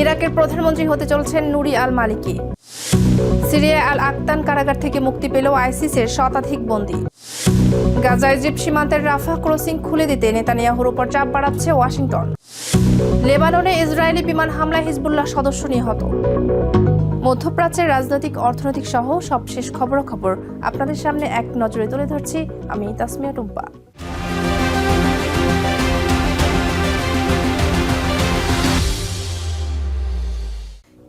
ইরাকের প্রধানমন্ত্রী হতে চলছেন নুরি আল মালিকি। সিরিয়া আল আক্তান কারাগার থেকে মুক্তি পেল আইসিসের শতাধিক বন্দী। গাজা ইজিপ্ট সীমান্তের রাফা ক্রসিং খুলে দিতে নেতানিয়াহুর উপর চাপ বাড়াচ্ছে ওয়াশিংটন। লেবাননে ইসরায়েলি বিমান হামলায় হিজবুল্লাহ সদস্য নিহত। মধ্যপ্রাচ্যের রাজনৈতিক, অর্থনৈতিক সহ সবশেষ খবরাখবর আপনাদের সামনে এক নজরে তুলে ধরছি আমি তাসমিয়া টুম্পা।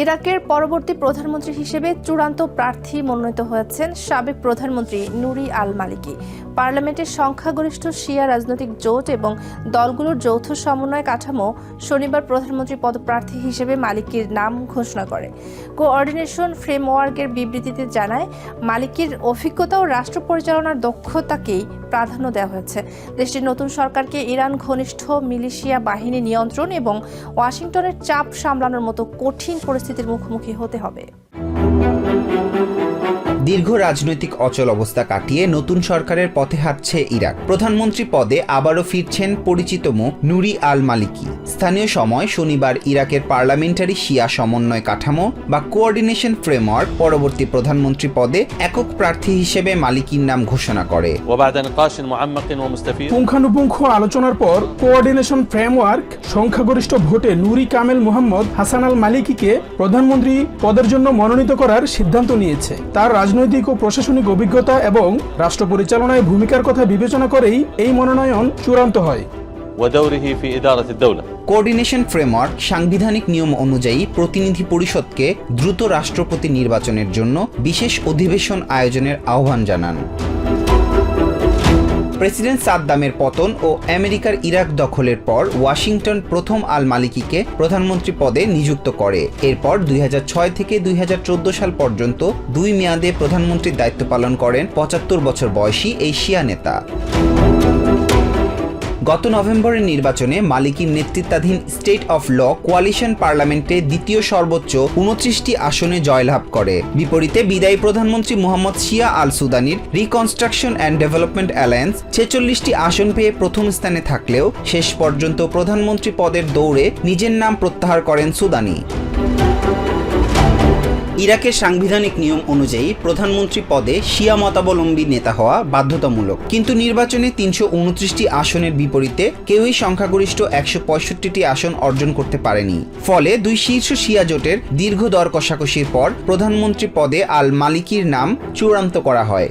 ইরাকের পরবর্তী প্রধানমন্ত্রী হিসেবে চূড়ান্ত প্রার্থী মনোনীত হয়েছেন সাবেক প্রধানমন্ত্রী নুরি আল মালিকি। পার্লামেন্টের সংখ্যাগরিষ্ঠ শিয়া রাজনৈতিক জোট এবং দলগুলোর যৌথ সমন্বয় কাঠামো শনিবার প্রধানমন্ত্রী পদপ্রার্থী হিসেবে মালিকির নাম ঘোষণা করে। কোঅর্ডিনেশন ফ্রেমওয়ার্কের বিবৃতিতে জানায়, মালিকির অভিজ্ঞতা ও রাষ্ট্র পরিচালনার দক্ষতাকেই প্রাধান্য দেওয়া হয়েছে। দেশটির নতুন সরকারকে ইরান ঘনিষ্ঠ মিলিশিয়া বাহিনী নিয়ন্ত্রণ এবং ওয়াশিংটনের চাপ সামলানোর মতো কঠিন পরিস্থিতির মুখোমুখি হতে হবে। দীর্ঘ রাজনৈতিক অচল অবস্থা কাটিয়ে নতুন সরকারের পথে হাঁটছে ইরাক। প্রধানমন্ত্রী পদে আবারও ফিরছেন পরিচিত মুখ নুরি আল মালিকি স্থানীয় সময় শনিবার ইরাকের পার্লামেন্টারি শিয়া সমন্বয় কাঠামো বা কোঅর্ডিনেশন ফ্রেমওয়ার্ক পরবর্তী প্রধানমন্ত্রী পদে একক প্রার্থী হিসেবে মালিকির নাম ঘোষণা করে। পুঙ্খানুপুঙ্খ আলোচনার পর কোঅর্ডিনেশন ফ্রেমওয়ার্ক সংখ্যাগরিষ্ঠ ভোটে নুরি কামেল মোহাম্মদ হাসান আল মালিকিকে প্রধানমন্ত্রী পদের জন্য মনোনীত করার সিদ্ধান্ত নিয়েছে। তার রাজনৈতিক রাজনৈতিক ও প্রশাসনিক অভিজ্ঞতা এবং রাষ্ট্র পরিচালনায় ভূমিকার কথা বিবেচনা করেই এই মনোনয়ন চূড়ান্ত হয়। কোঅর্ডিনেশন ফ্রেমওয়ার্ক সাংবিধানিক নিয়ম অনুযায়ী প্রতিনিধি পরিষদকে দ্রুত রাষ্ট্রপতি নির্বাচনের জন্য বিশেষ অধিবেশন আয়োজনের আহ্বান জানান। প্রেসিডেন্ট সাদ্দামের পতন ও আমেরিকার ইরাক দখলের পর ওয়াশিংটন প্রথম আল মালিকিকে প্রধানমন্ত্রী পদে নিযুক্ত করে। এরপর দুই হাজার ছয় থেকে দুই হাজার চোদ্দ সাল পর্যন্ত দুই মেয়াদে প্রধানমন্ত্রীর দায়িত্ব পালন করেন পঁচাত্তর বছর বয়সী এই শিয়া নেতা। গত নভেম্বরের নির্বাচনে মালিকির নেতৃত্বাধীন স্টেট অফ ল কোয়ালিশন পার্লামেন্টে দ্বিতীয় সর্বোচ্চ উনত্রিশটি আসনে জয়লাভ করে। বিপরীতে বিদায়ী প্রধানমন্ত্রী মোহাম্মদ শিয়া আল সুদানির রিকনস্ট্রাকশন অ্যান্ড ডেভেলপমেন্ট অ্যালায়েন্স ছেচল্লিশটি আসন পেয়ে প্রথম স্থানে থাকলেও শেষ পর্যন্ত প্রধানমন্ত্রী পদের দৌড়ে নিজের নাম প্রত্যাহার করেন সুদানি। ইরাকের সাংবিধানিক নিয়ম অনুযায়ী প্রধানমন্ত্রী পদে শিয়া মতাবলম্বী নেতা হওয়া বাধ্যতামূলক। কিন্তু নির্বাচনে তিনশো উনত্রিশটি আসনের বিপরীতে কেউই সংখ্যাগরিষ্ঠ একশো পঁয়ষট্টিটি আসন অর্জন করতে পারেনি। ফলে দুই শীর্ষ শিয়া জোটের দীর্ঘ দর কষাকষির পর প্রধানমন্ত্রী পদে আল মালিকির নাম চূড়ান্ত করা হয়।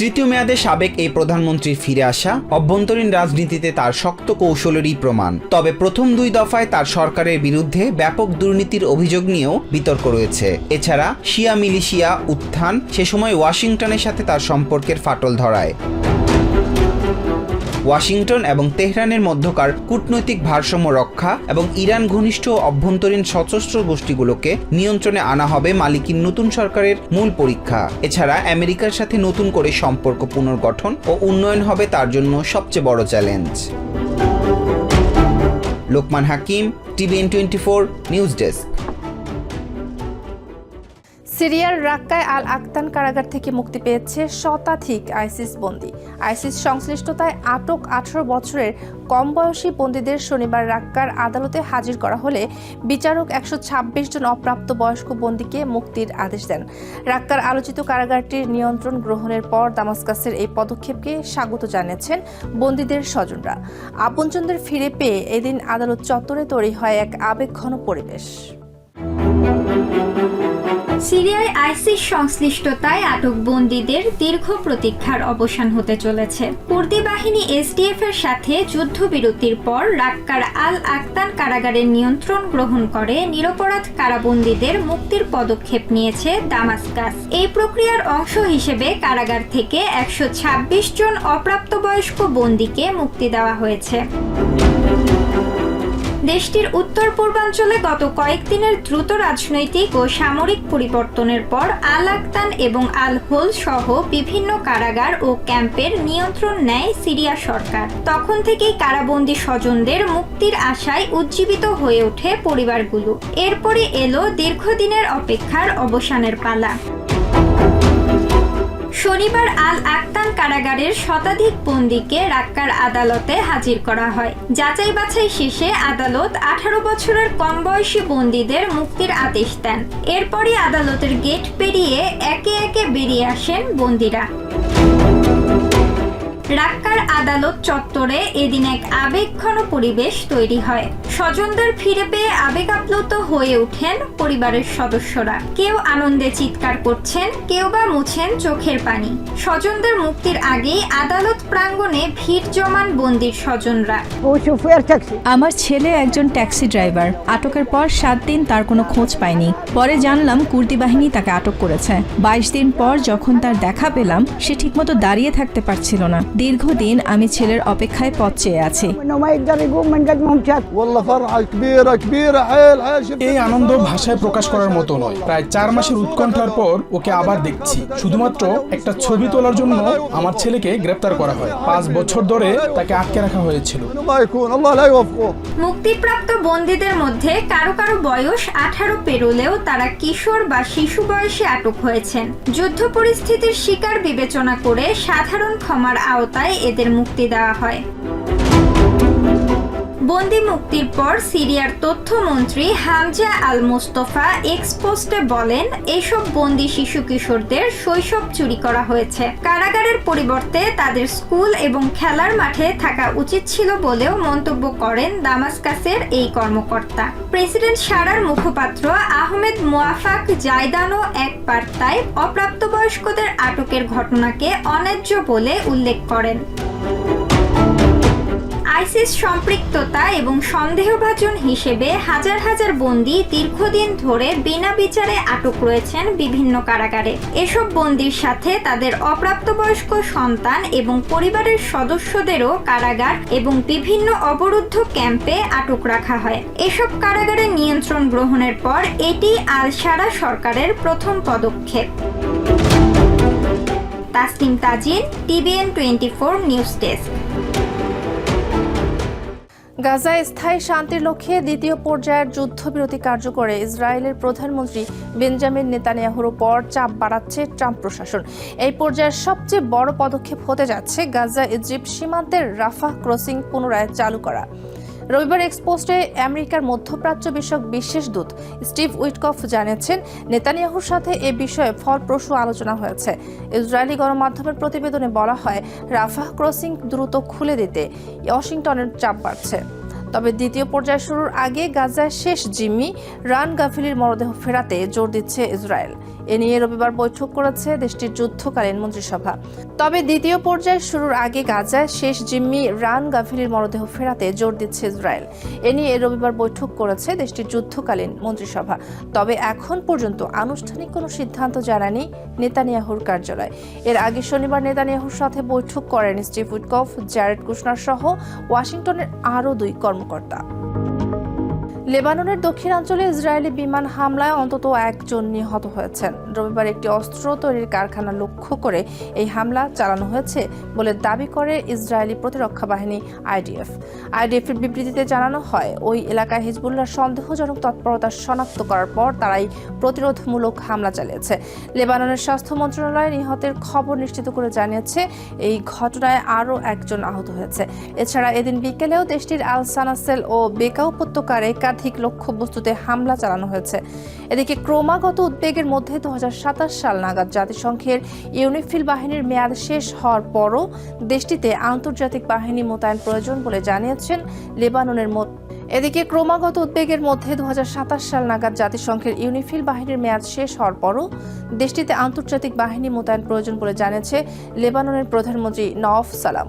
তৃতীয় মেয়াদে সাবেক এই প্রধানমন্ত্রী ফিরে আসা অভ্যন্তরীণ রাজনীতিতে তার শক্ত কৌশলেরই প্রমাণ। তবে প্রথম দুই দফায় তার সরকারের বিরুদ্ধে ব্যাপক দুর্নীতির অভিযোগ নিয়েও বিতর্ক রয়েছে। এছাড়া শিয়া মিলিশিয়া উত্থান সে সময় ওয়াশিংটনের সাথে তার সম্পর্কের ফাটল ধরায়। ওয়াশিংটন এবং তেহরানের মধ্যকার কূটনৈতিক ভারসাম্য রক্ষা এবং ইরান ঘনিষ্ঠ অভ্যন্তরীণ সশস্ত্র গোষ্ঠীগুলোকে নিয়ন্ত্রণে আনা হবে মালিকির নতুন সরকারের মূল পরীক্ষা। এছাড়া আমেরিকার সাথে নতুন করে সম্পর্ক পুনর্গঠন ও উন্নয়ন হবে তার জন্য সবচেয়ে বড় challenge. Lokman Hakim, TVN twenty four, news desk. সিরিয়ার রাক্কায় আল আক্তান কারাগার থেকে মুক্তি পেয়েছে শতাধিক আইসিস বন্দী। আইসিস সংশ্লিষ্টতায় আটক আঠারো বছরের কম বয়সী বন্দীদের শনিবার রাক্কার আদালতে হাজির করা হলে বিচারক একশো ছাব্বিশ জন অপ্রাপ্ত বয়স্ক বন্দীকে মুক্তির আদেশ দেন। রাক্কার আলোচিত কারাগারটির নিয়ন্ত্রণ গ্রহণের পর দামাস্কাসের এই পদক্ষেপকে স্বাগত জানিয়েছেন বন্দীদের স্বজনরা। আপনজনদের ফিরে পেয়ে এদিন আদালত চত্বরে তৈরি হয় এক আবেগঘন পরিবেশ। সিরিয়ায় আইসিস সংশ্লিষ্টতায় আটক বন্দীদের দীর্ঘ প্রতীক্ষার অবসান হতে চলেছে। কুর্দি বাহিনী এসডিএফ এর সাথে যুদ্ধবিরতির পর রাক্কার আল আক্তান কারাগারের নিয়ন্ত্রণ গ্রহণ করে নিরপরাধ কারাবন্দীদের মুক্তির পদক্ষেপ নিয়েছে দামাস্কাস। এই প্রক্রিয়ার অংশ হিসেবে কারাগার থেকে একশো ছাব্বিশ জন অপ্রাপ্তবয়স্ক বন্দীকে মুক্তি দেওয়া হয়েছে। দেশটির উত্তর পূর্বাঞ্চলে গত কয়েকদিনের দ্রুত রাজনৈতিক ও সামরিক পরিবর্তনের পর আল আক্তান এবং আল হোল সহ বিভিন্ন কারাগার ও ক্যাম্পের নিয়ন্ত্রণ নেয় সিরিয়া সরকার। তখন থেকেই কারাবন্দী স্বজনদের মুক্তির আশায় উজ্জীবিত হয়ে ওঠে পরিবারগুলো। এরপরে এলো দীর্ঘদিনের অপেক্ষার অবসানের পালা। শনিবার আল আক্তান কারাগারের শতাধিক বন্দীকে রাক্কার আদালতে হাজির করা হয়। যাচাই বাছাই শেষে আদালত আঠারো বছরের কম বয়সী বন্দীদের মুক্তির আদেশ দেন। এরপরই আদালতের গেট পেরিয়ে একে একে বেরিয়ে আসেন বন্দীরা। রাক্কার আদালত চত্বরে এদিন এক আবেগঘন পরিবেশ তৈরি হয়। স্বজনদের ফিরে পেয়ে আবেগ আপ্লুত হয়ে ওঠেন পরিবারের সদস্যরা। কেউ আনন্দে চিৎকার করছেন কেউ বা মুছেন চোখের পানি। স্বজনদের মুক্তির আগেই আদালত প্রাঙ্গণে ভিড় জমান বন্দির স্বজনরা। আমার ছেলে একজন ট্যাক্সি ড্রাইভার। আটকের পর সাত দিন তার কোনো খোঁজ পায়নি পরে জানলাম কুর্দি বাহিনী তাকে আটক করেছে। বাইশ দিন পর যখন তার দেখা পেলাম সে ঠিকমতো দাঁড়িয়ে থাকতে পারছিল না। দীর্ঘদিন আমি ছেলের অপেক্ষায় পথ চেয়ে আছি। এই আনন্দ ভাষায় প্রকাশ করার মতো নয়। প্রায় চার মাসের উৎকণ্ঠার পর ওকে আবার দেখছি। শুধুমাত্র একটা ছবি তোলার জন্য আমার ছেলেকে গ্রেপ্তার করা হয়। পাঁচ বছর ধরে তাকে আটকে রাখা হয়েছিল। মুক্তিপ্রাপ্ত বন্দীদের মধ্যে কারও কারও বয়স আঠারো পেরোলেও তারা কিশোর বা শিশু বয়সে আটক হয়েছেন। যুদ্ধ পরিস্থিতির শিকার বিবেচনা করে সাধারণ ক্ষমার আওতায় এদের মুক্তি দেওয়া হয়। বন্দি মুক্তির পর সিরিয়ার তথ্যমন্ত্রী হামজা আল মোস্তফা এক্সপোস্টে বলেন, এসব বন্দি শিশু কিশোরদের শৈশব চুরি করা হয়েছে। কারাগারের পরিবর্তে তাদের স্কুল এবং খেলার মাঠে থাকা উচিত ছিল বলেও মন্তব্য করেন দামাস্কাসের এই কর্মকর্তা। প্রেসিডেন্ট সারার মুখপাত্র আহমেদ মোয়াফাক জায়দানো এক বার্তায় অপ্রাপ্তবয়স্কদের আটকের ঘটনাকে অন্যায্য বলে উল্লেখ করেন। আইসিস সম্পৃক্ততা এবং সন্দেহভাজন হিসেবে হাজার হাজার বন্দী দীর্ঘদিন ধরে বিনা বিচারে আটক রয়েছেন বিভিন্ন কারাগারে। এসব বন্দির সাথে তাদের অপ্রাপ্তবয়স্ক সন্তান এবং পরিবারের সদস্যদেরও কারাগার এবং বিভিন্ন অবরুদ্ধ ক্যাম্পে আটক রাখা হয়। এসব কারাগারের নিয়ন্ত্রণ গ্রহণের পর এটি আল সারা সরকারের প্রথম পদক্ষেপ। Tasnim Tazin, TVN twenty four news desk. গাজায় স্থায়ী শান্তির লক্ষ্যে দ্বিতীয় পর্যায়ের যুদ্ধবিরতি কার্যকরে ইসরায়েলের প্রধানমন্ত্রী বেঞ্জামিন নেতানিয়াহুর উপর চাপ বাড়াচ্ছে ট্রাম্প প্রশাসন। এই পর্যায়ের সবচেয়ে বড় পদক্ষেপ হতে যাচ্ছে গাজা ইজিপ্ট সীমান্তের রাফাহ ক্রসিং পুনরায় চালু করা। রবিবার এক্সপোস্টে আমেরিকার মধ্যপ্রাচ্য বিষয়ক বিশেষ দূত স্টিভ উইটকফ জানিয়েছেন, নেতানিয়াহুর সাথে এ বিষয়ে ফলপ্রসূ আলোচনা হয়েছে। ইসরায়েলি গণমাধ্যমের প্রতিবেদনে বলা হয়, রাফাহ ক্রসিং দ্রুত খুলে দিতে ওয়াশিংটনের চাপ বাড়ছে। তবে দ্বিতীয় পর্যায় শুরুর আগে গাজায় শেষ জিম্মি রান গাফিলির মরদেহ ফেরাতে জোর দিচ্ছে ইসরায়েল। এ নিয়ে রবিবার বৈঠক করেছে দেশটির যুদ্ধকালীন মন্ত্রিসভা। তবে দ্বিতীয় পর্যায় শুরুর আগে গাজায় শেষ জিম্মি রান গাফিলির মরদেহ ফেরাতে জোর দিচ্ছে ইসরায়েল। এ নিয়ে রবিবার বৈঠক করেছে দেশটির যুদ্ধকালীন মন্ত্রিসভা। তবে এখন পর্যন্ত আনুষ্ঠানিক কোনো সিদ্ধান্ত জানায়নি নেতানিয়াহুর কার্যালয়। এর আগে শনিবার নেতানিয়াহুর সাথে বৈঠক করেন স্টিভ উইটকফ জ্যারেড কুশনার সহ ওয়াশিংটনের আরও দুই কর্মকর্তা। লেবাননের দক্ষিণাঞ্চলে ইসরায়েলি বিমান হামলায় অন্তত একজন নিহত হয়েছেন। রবিবার একটি অস্ত্র তৈরির কারখানা লক্ষ্য করে এই হামলা চালানো হয়েছে বলে দাবি করে ইসরায়েলি প্রতিরক্ষা বাহিনী আইডিএফ। আইডিএফের বিবৃতিতে জানানো হয়, ওই এলাকায় হিজবুল্লাহর সন্দেহজনক তৎপরতা শনাক্ত করার পর তারাই প্রতিরোধমূলক হামলা চালিয়েছে। লেবাননের স্বাস্থ্য মন্ত্রণালয় নিহতের খবর নিশ্চিত করে জানিয়েছে, এই ঘটনায় আরও একজন আহত হয়েছে। এছাড়া এদিন বিকেলেও দেশটির আল সানাসেল ও বেকা উপত্যকার একাধিক লক্ষ্যবস্তুতে হামলা চালানো হয়েছে। এদিকে ক্রমাগত উদ্বেগের মধ্যে দু হাজার সাতাশ সাল নাগাদ জাতিসংঘের ইউনিফিল বাহিনীর মেয়াদ শেষ হওয়ার পরও দেশটিতে আন্তর্জাতিক বাহিনী মোতায়েন প্রয়োজন বলে জানিয়েছেন লেবাননের এদিকে ক্রমাগত উদ্বেগের মধ্যে দু সাল নাগাদ জাতিসংঘের ইউনিফিল বাহিনীর মেয়াদ শেষ হওয়ার পরও দেশটিতে আন্তর্জাতিক বাহিনী মোতায়েন প্রয়োজন বলে জানিয়েছে লেবাননের প্রধানমন্ত্রী নওয়াফ সালাম।